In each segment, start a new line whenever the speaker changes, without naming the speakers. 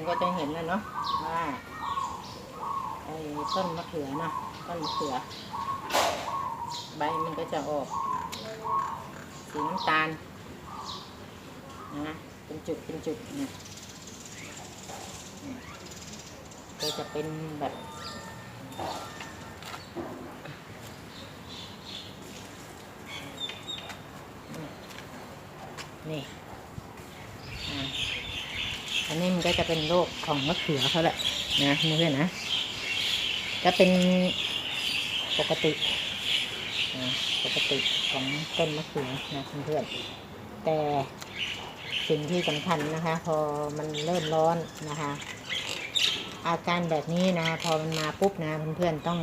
อนๆก็จะเห็นแล้วเนาะว่าไอ้ต้นมะเขือเนาะต้นมะเขือ ใบมันก็จะออก สีน้ำตาลนะเป็นจุดเป็นจุดเนี่ยก็จะเป็นแบบนี่อ่าอันนี้ มันก็จะเป็นโรคของมะเขือเขาแหละนะเพื่อนนะก็เป็นปกตินะปกติของต้นมะเขือนะเพื่อนแต่สิ่งที่สำคัญนะคะ พอมันเริ่มร้อนนะคะ อาการแบบนี้นะ พอมันมาปุ๊บนะเพื่อนๆต้อง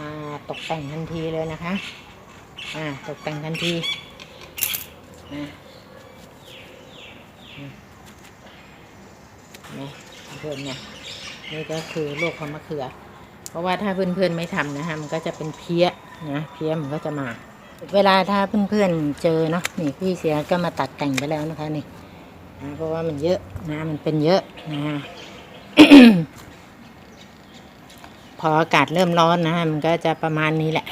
มาตกแต่งทันทีเลยนะคะ อ่า ตกแต่งทันทีนะอืมนี่ เพื่อนเนี่ยนี่ก็คือโรคของมะเขือ เพราะว่าถ้าเพื่อนๆไม่ทำนะคะมันก็จะเป็นเพี้ยนะเพี้ยมันก็จะมา เวลาถ้าเพื่อนๆเจอเนาะนี่พี่เสียก็มาตัดแต่งไปแล้วนะคะนี่นะเพราะว่ามันเยอะนะมันเป็นเยอะนะพออากาศเริ่มร้อนนะมันก็จะประมาณนี้แหละ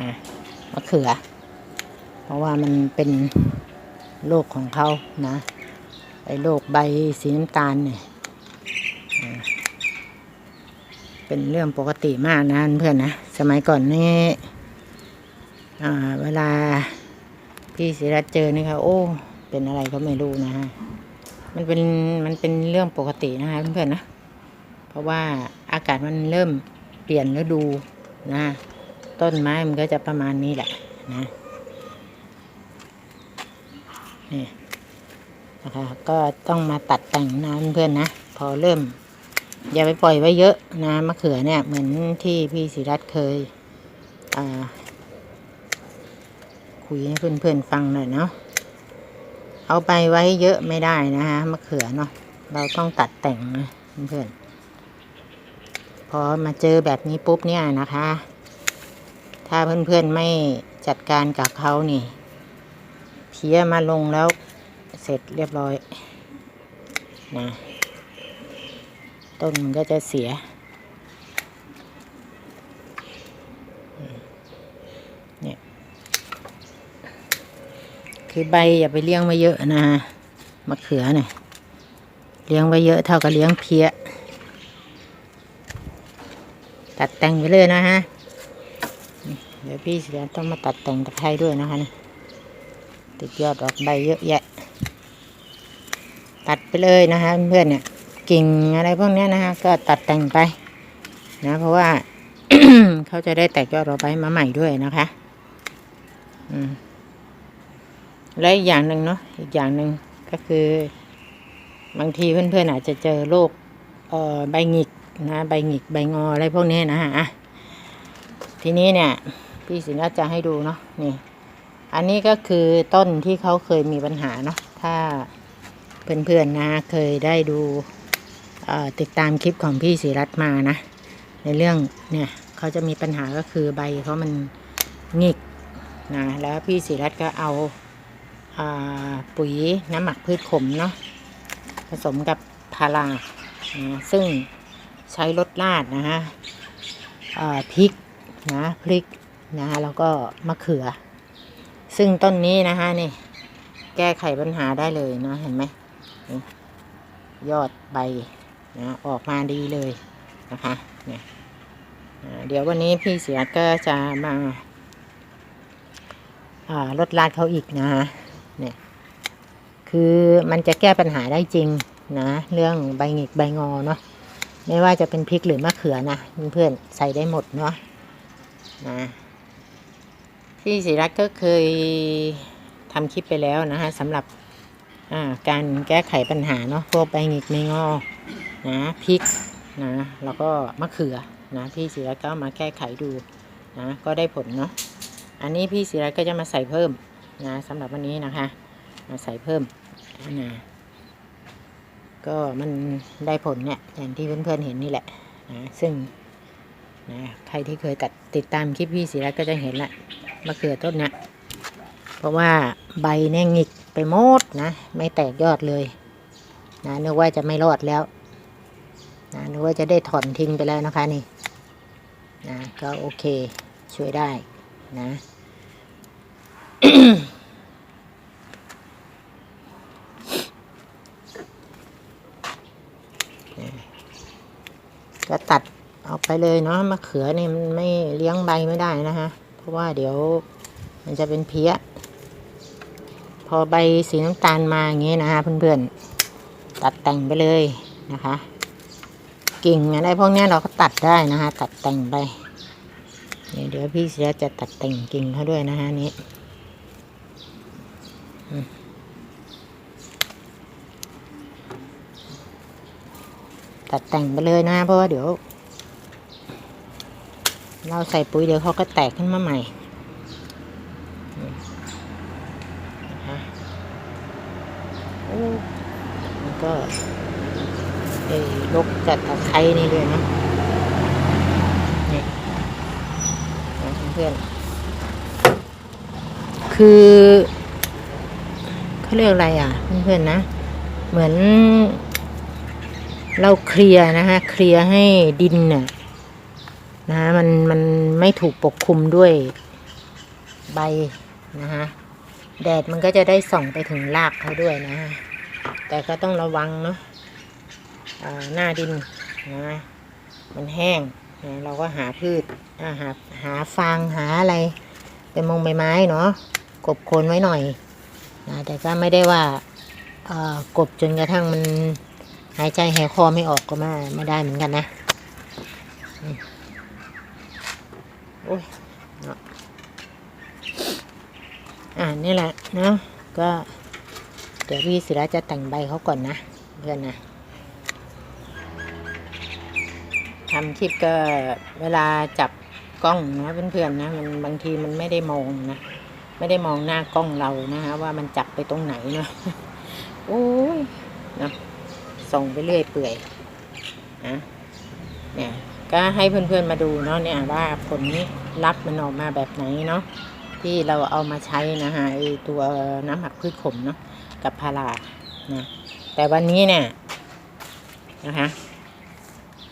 นะมะเขือ เพราะว่ามันเป็นโรคของเขานะไอ้โรคใบสีน้ำตาลเนี่ย เป็นเรื่องปกติมากนะเพื่อนนะ สมัยก่อนนี่เวลาพี่ศิรัตเจอนี่ค่ะโอ้เป็นอะไรก็ไม่รู้นะฮะมันเป็นมันเป็นเรื่องปกตินะคะเพื่อนๆนะ เพราะว่าอากาศมันเริ่มเปลี่ยนฤดูนะ ต้นไม้มันก็จะประมาณนี้แหละนะนี่นะคะก็ต้องมาตัดแต่งนะเพื่อนๆนะ พอเริ่ม อย่าไปปล่อยไว้เยอะนะมะเขือเนี่ยเหมือนที่พี่ศิรัตเคยคุยให้เพื่อนๆฟังหน่อยเนาะเอาไปไว้เยอะไม่ได้นะฮะมะเขือเนาะเราต้องตัดแต่งนะเพื่อนๆพอมาเจอแบบนี้ปุ๊บเนี่ยนะคะ ถ้าเพื่อนๆไม่จัดการกับเขานี่เพี้ยมาลงแล้วเสร็จเรียบร้อยนะ ต้นมันก็จะเสีย เนี่ย คือใบอย่าไปเลี้ยงไว้เยอะนะมะเขือเนี่ยเลี้ยงไว้เยอะเท่ากับเลี้ยงเพี้ย ตัดแต่งไปเลยนะฮะ เดี๋ยวพี่เสียต้องมาตัดแต่งตะไคร้ด้วยนะคะนี่ติดยอดออกใบเยอะแยะ ตัดไปเลยนะคะเพื่อนเนี่ย กิ่งอะไรพวกนี้นะฮะก็ตัดแต่งไปนะเพราะว่าเขาจะได้แตกยอดเราไปมาใหม่ด้วยนะคะอืมและอีกอย่างหนึ่งเนาะอีกอย่างหนึ่งก็คือบางทีเพื่อนๆอาจจะเจอโรคใบหงิกนะใบหงิกใบงออะไรพวกนี้นะฮะทีนี้เนี่ย พี่สินาจะให้ดูเนาะนี่ อันนี้ก็คือต้นที่เขาเคยมีปัญหาเนาะถ้าเพื่อนๆนะเคยได้ดู ติดตามคลิปของพี่ศิรัตน์มานะ ในเรื่องเนี่ยเขาจะมีปัญหาก็คือใบเขามันหงิกนะแล้วพี่ศิรัตน์ก็เอาปุ๋ยน้ำหมักพืชขมเนาะผสมกับพารานะซึ่งใช้ลดลาดนะฮะพริกนะพริกนะแล้วก็มะเขือ ซึ่งต้นนี้นะฮะนี่แก้ไขปัญหาได้เลยนะเห็นไหมยอดใบ นะออกมาดีเลยนะคะเนี่ยเดี๋ยววันนี้พี่เสียก็จะมาลดลาดเขาอีกนะฮะเนี่ยคือมันจะแก้ปัญหาได้จริงนะ เรื่องใบหงิกใบงอเนาะไม่ว่าจะเป็นพริกหรือมะเขือนะเพื่อนๆใส่ได้หมดเนาะนะพี่ศิรัตก็เคยทำคลิปไปแล้วนะฮะสำหรับการแก้ไขปัญหาเนาะพวกใบหงิกไม่งอ นะพริกนะแล้วก็มะเขือนะพี่ศิรัตน์ก็เอามาแก้ไขดูนะก็ได้ผลเนาะอันนี้พี่ศิรัตก็จะมาใส่เพิ่มนะสำหรับวันนี้นะคะมาใส่เพิ่มนะก็มันได้ผลเนี่ยอย่างที่เพื่อนๆเห็นนี่แหละนะซึ่งนะใครที่เคยตัดติดตามคลิปพี่ศิรัตก็จะเห็นละมะเขือต้นเนี่ยเพราะว่าใบเนี่ยหงิกไปหมดนะ ไม่แตกยอดเลยนะนึกว่าจะไม่รอดแล้ว นะนึกว่าจะได้ถอนทิ้งไปแล้วนะคะนี่นะก็โอเคช่วยได้นะก็ตัดออกไปเลยเนาะมะเขือนี่มันไม่เลี้ยงใบไม่ได้นะคะเพราะว่าเดี๋ยวมันจะเป็นเพี้ย พอใบสีน้ำตาลมาอย่างงี้นะคะเพื่อนๆตัดแต่งไปเลยนะคะ กิ่งอะไรพวกเนี้ยเราก็ตัดได้นะคะตัดแต่งไปเดี๋ยวเดี๋ยวพี่เสียจะตัดแต่งกิ่งเขาด้วยนะคะนี้ตัดแต่งไปเลยนะเพราะว่าเดี๋ยว เราใส่ปุ๋ยเดี๋ยวเขาก็แตกขึ้นมาใหม่นะคะโอ้ก็ เอ้ลกจัดตะไคร้นี่ด้วยนะนี่นะเพื่อนคือเขาเรียกอะไรอะ เพื่อนๆนะ เหมือน เราเคลียร์นะคะเคลียร์ให้ดินน่ะนะฮะมันมันไม่ถูกปกคลุมด้วยใบนะคะแดดมันก็จะได้ส่องไปถึงรากเขาด้วยนะฮะแต่ก็ต้องระวังเนาะ หน้าดินนะมันแห้งนะเราก็หาพืชหาหาฟางหาอะไรเป็นมงใบไม้เนาะกบโคนไว้หน่อยนะแต่ก็ไม่ได้ว่ากบจนกระทั่งมันหายใจหายคอไม่ออกก็ไม่ไม่ได้เหมือนกันนะโอ้ยเนาะอ่านี่แหละเนาะก็เดี๋ยวพี่ศิระจะแต่งใบเขาก่อนนะเพื่อนนะ ทำคลิปก็เวลาจับกล้องนะเพื่อนๆนะมันบางทีมันไม่ได้มองนะไม่ได้มองหน้ากล้องเรานะฮะว่ามันจับไปตรงไหนเนาะโอ้ยนะส่งไปเรื่อยเปื่อยนะเนี่ยก็ให้เพื่อนๆมาดูเนาะเนี่ยว่าผลลัพธ์มันออกมาแบบไหนเนาะที่เราเอามาใช้นะฮะไอตัวน้ำหมักพืชขมเนาะกับพารานะแต่วันนี้เนี่ยนะคะ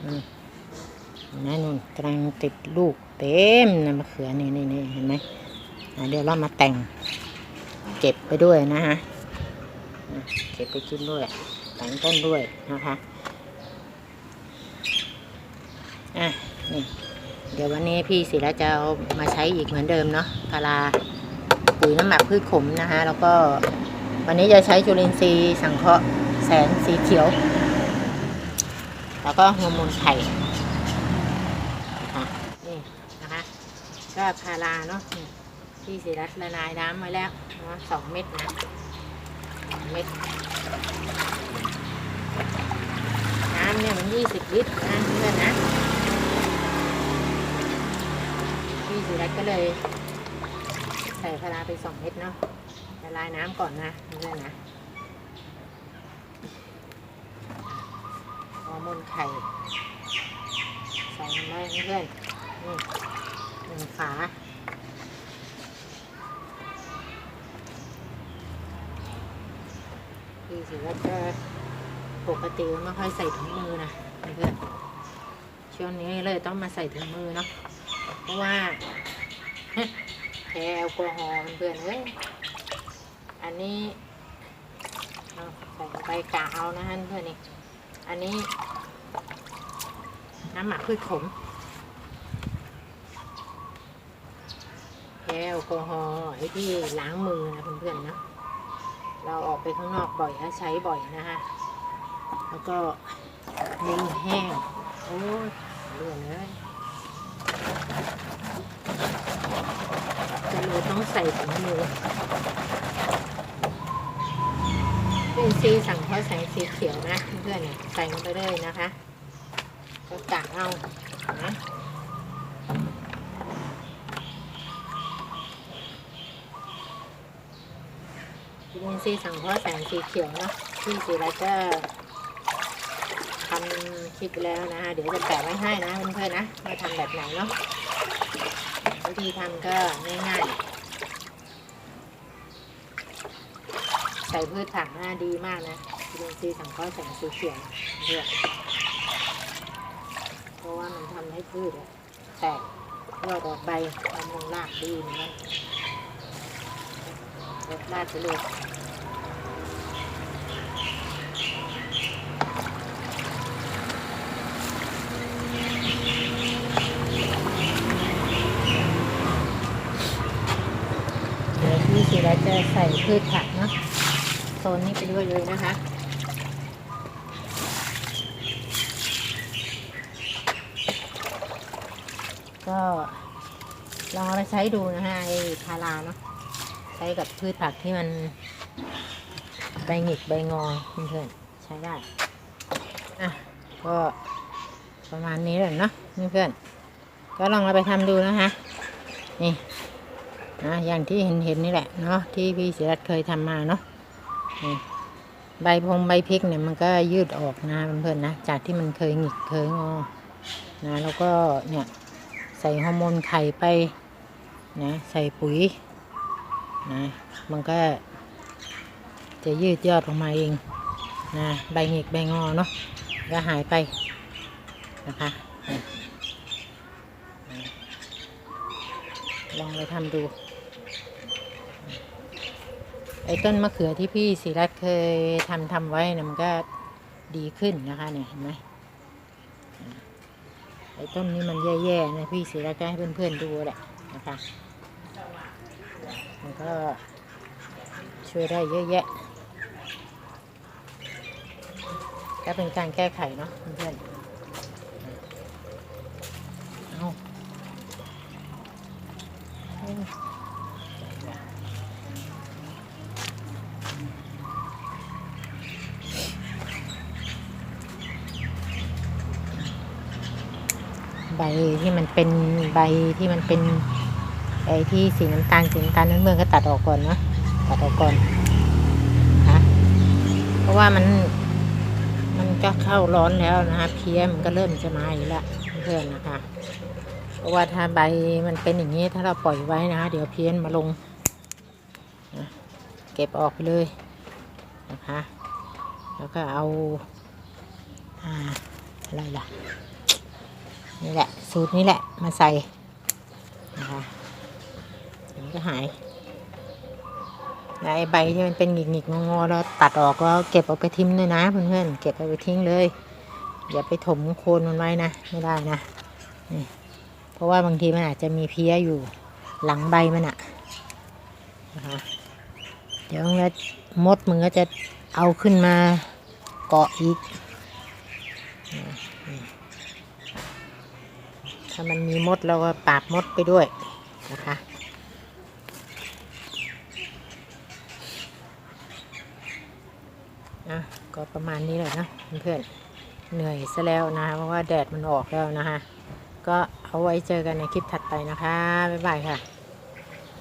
อืม นะนุ่นกำลังติดลูกเต็มนะมะเขือนี่นี่นี่เห็นไหมเดี๋ยวเรามาแต่ง เก็บไปด้วยนะฮะอะเก็บไปกินด้วยแต่งต้นด้วยนะคะอะนี่เดี๋ยววันนี้พี่ศิระจะเอามาใช้อีกเหมือนเดิมเนาะพาราปุ๋ยน้ำหมักพืชขมนะคะแล้วก็วันนี้จะใช้จุลินทรีย์สังเคราะห์แสงสีเขียว แล้วก็ฮอร์โมนไข่นะคะนี่นะคะ ก็ พาราเนาะนี่พี่ศิรัตละลายน้ำไว้แล้วเนาะสองเม็ดนะสองเม็ดน้ำเนี่ยมันยี่สิบลิตรนะเพื่อนนะพี่สุรัตน์ก็เลย ใส่พาราไปสองเม็ดเนาะละลายน้ำก่อนนะเพื่อนนะฮอร์โมนไข่ใส่ลงไปเพื่อนนี่ หนึ่งฝาพี่สุรัตน์ก็ปกติไม่ค่อยใส่ถุงมือนะเพื่อนช่วงนี้เลยต้องมาใส่ถุงมือเนาะเพราะว่าแพ้แอลกอฮอล์เพื่อนเฮ้ยอันนี้ใส่ลงไปกะเอานะฮะเพื่อนนี่อันนี้น้ำหมักพืชขมแพ้แอ ลกอฮอล์ไอ้ที่ล้างมือนะเพื่อนๆเนาะเราออกไปข้างนอกบ่อยนะใช้บ่อยนะฮะแล้วก็มือแห้ง โอ้ยเรื่องเลยจะเลยต้องใส่ถุงมือเป็นซีสั่งเพราะแสงสีเขียวนะเพื่อนๆใส่ลงไปเลยนะคะ ก็กะเอานะ จุลินทรีย์สังเคราะห์แสงสีเขียวเนาะที่สีรัตน์ก็ทำคลิปแล้วนะเดี๋ยวจะแปะไว้ให้นะเพื่อนๆนะว่าทำแบบไหนเนาะวิธีทำก็ง่ายๆ ใส่พืชถังหน้าดีมากนะยินทรีย์สังเคราะห์แสงสีเขียวเพื่อเพราะว่ามันทำให้พืชแตกยอดออกใบบำรุงรากดีเหมือนกัน ลดรากไปเลยเดี๋ยวพี่ศิระจะใส่พืชผักเนาะโซนนี้ไปด้วยเลยนะคะก็ลองเอาไปใช้ดูนะฮะไอ้พาราเนาะ ใช้กับพืชผักที่มันใบหงิกใบงอเพื่อนๆใช้ได้ อะ ก็ประมาณนี้แหละเนาะเพื่อนๆก็ลองเอาไปทำดูนะคะนี่นะอย่างที่เห็นเห็นนี่แหละเนาะที่พี่ศิรัตเคยทำมาเนาะนี่ใบพงใบพริกเนี่ยมันก็ยืดออกนะเพื่อนๆนะจากที่มันเคยหงิกเคยงอนะแล้วก็เนี่ยใส่ฮอร์โมนไข่ไปนะใส่ปุ๋ย นะมันก็จะยืดยอดออกมาเองนะใบหงิกใบงอเนาะก็หายไปนะคะลองไปทำดู ไอ้ต้นมะเขือที่พี่ศิรัตเคยทำทำไว้นี่มันก็ดีขึ้นนะคะเนี่ยเห็นไหมไอ้ต้นนี้มันแย่ๆนะพี่ศิรัตก็ให้เพื่อนๆดูแหละนะคะ ก็ช่วยได้เยอะแยะก็เป็นการแก้ไขเนาะเพื่อนเอาใบที่มันเป็นใบที่มันเป็น ไอ้ที่สีน้ำตาลสีน้ำตาลนั้นเมืองก็ตัดออกก่อนเนาะตัดออกก่อนนะเพราะว่ามันมันก็เข้าร้อนแล้วนะคะเพี้ยมันก็เริ่มจะมาอีกแล้วเพื่อนนะคะ เพราะว่าถ้าใบมันเป็นอย่างนี้ถ้าเราปล่อยไว้นะคะเดี๋ยวเพี้ยนมาลงนะเก็บออกไปเลยนะคะ แล้วก็เอาอะไรล่ะนี่แหละ สูตรนี้แหละมาใส่นะคะ มันก็หายแล้วไอ้ใบที่มันเป็นหงิกๆงอๆแล้วตัดออกแล้วเก็บเอาไปทิ้งเลยนะเพื่อนๆเก็บเอาไปทิ้งเลย อย่าไปถมโคนมันไว้นะไม่ได้นะนี่เพราะว่าบางทีมันอาจจะมีเพี้ยอยู่หลังใบมันอะนะคะเดี๋ยวมันก็มดมึงก็จะเอาขึ้นมาเกาะอีก ถ้ามันมีมดเราก็ปราบมดไปด้วยนะคะ ก็ประมาณนี้แหละนะเพื่อนเหนื่อยซะแล้วนะคะเพราะว่าแดดมันออกแล้วนะคะ ก็เอาไว้เจอกันในคลิปถัดไปนะคะ บ๊ายบายค่ะ